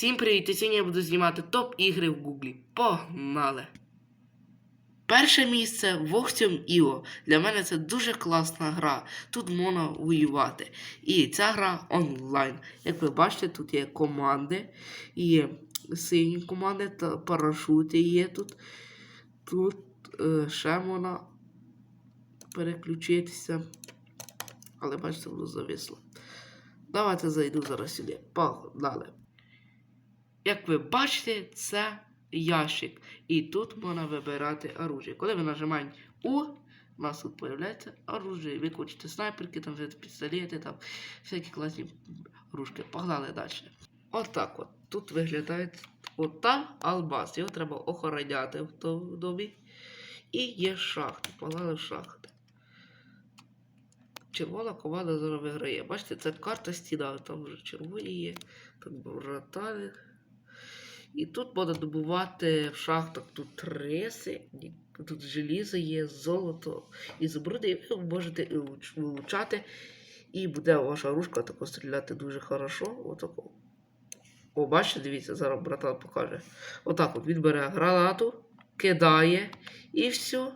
Всім привіт! І Сьогодні я буду знімати топ-ігри в Гуглі. Погнали! Перше місце Вогтем Іо. Для мене це дуже класна гра. Тут можна воювати. І ця гра онлайн. Як ви бачите, тут є команди. Є сині команди та парашути є тут. Тут е, ще можна переключитися. Але бачите, воно зависло. Давайте зайду зараз сюди. Погнали. Як ви бачите, це ящик. І тут можна вибирати оружие. Коли ви нажимаєте У, у нас тут з'являється оружие. Ви хочете снайперки, там пістолети, там всякі класні оружки. Погнали далі. Отак от. Тут виглядає ота албас. Його треба охороняти в тому домі. І є шахти. Погнали в шахти. Червона команда зараз виграє. Бачите, це карта стіна, там вже червоні є, там вратарі. І тут можна добувати в шахтах тут риси, тут желізо є, золото і зубруди, і ви можете вилучати. І буде ваша ружка тако стріляти дуже хорошо. Отако. О, бачите, дивіться, зараз братан покаже. Отак от він бере гранату, кидає і все.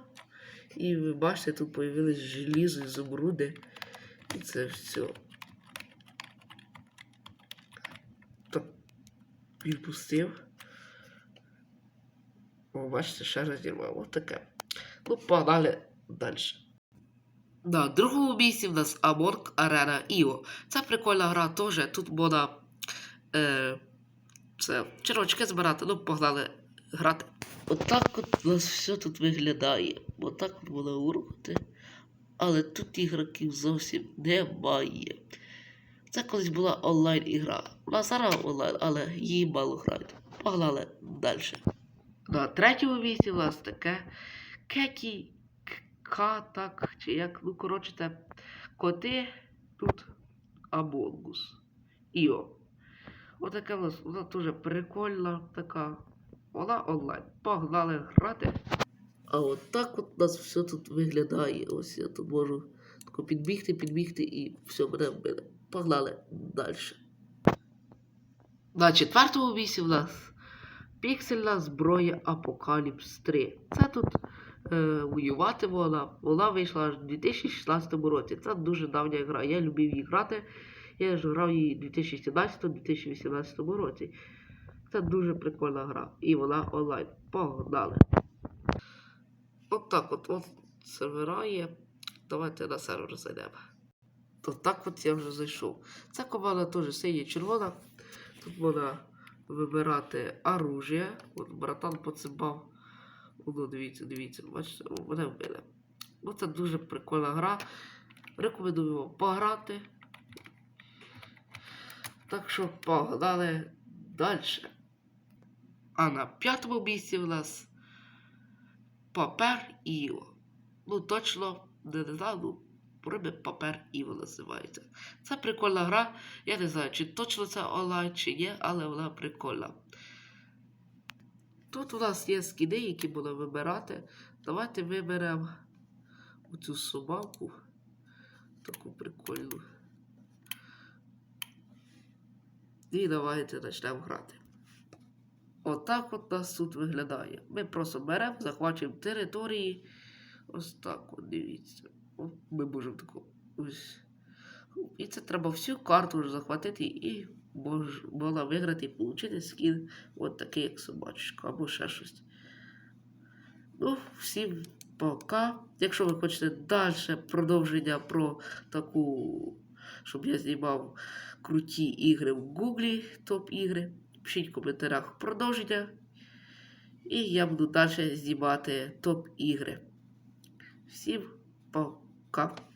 І ви бачите, тут появились желізо і зубруди. І це все. Відпустив. О, бачите, ще раз зірвав. Ось таке. Ну, погнали далі. На другому місці в нас Among Arena IO. Це прикольна гра теж. Тут можна е, це, червочки збирати. Ну, погнали грати. Отак от у нас все тут виглядає. Отак от можна урухати. Але тут ігроків зовсім немає. Це колись була онлайн-ігра. Вона зараз онлайн, але її мало грають. Погнали далі. На третьому місці у нас таке Кеті Катак, чи як, ну, коротше, це коти тут Амонгус. Іо. Отака нас, вона дуже прикольна така. Вона онлайн. Погнали грати. А от так от у нас все тут виглядає. Ось я тут можу підбігти, підбігти і все мене вбили. Погнали далі. На четвертому місці в нас піксельна зброя Апокаліпс 3. Це тут е, воювати вона. Вона вийшла аж у 2016 році. Це дуже давня гра. Я любив її грати. Я ж грав її у 2017-2018 році. Це дуже прикольна гра. І вона онлайн. Погнали. От так от, от сервера є. Давайте на сервер зайдемо. То так от я вже зайшов. Ця команда теж синя червона. Тут можна вибирати оружие. От братан поцибав. Ну, дивіться, дивіться, бачите, мене вбили. Ну, це дуже прикольна гра. Рекомендую вам пограти. Так що погнали далі. А на п'ятому місці в нас Папер Іо. Ну, точно не знаю, ну, вроде Папер Іо називається. Це прикольна гра. Я не знаю, чи точно це онлайн, чи ні, але вона прикольна. Тут у нас є скіди, які будемо вибирати. Давайте виберемо оцю собаку. Таку прикольну. І давайте почнемо грати. Отак от нас тут виглядає. Ми просто беремо, захвачуємо території. Ось так от дивіться. Ми можемо таку ось. І це треба всю карту вже захватити і мож, можна виграти і отримати скін от такий, як собачка, або ще щось. Ну, всім пока. Якщо ви хочете далі продовження про таку, щоб я знімав круті ігри в Гуглі, топ-ігри, пишіть в коментарях продовження. І я буду далі знімати топ-ігри. Всім пока покупка.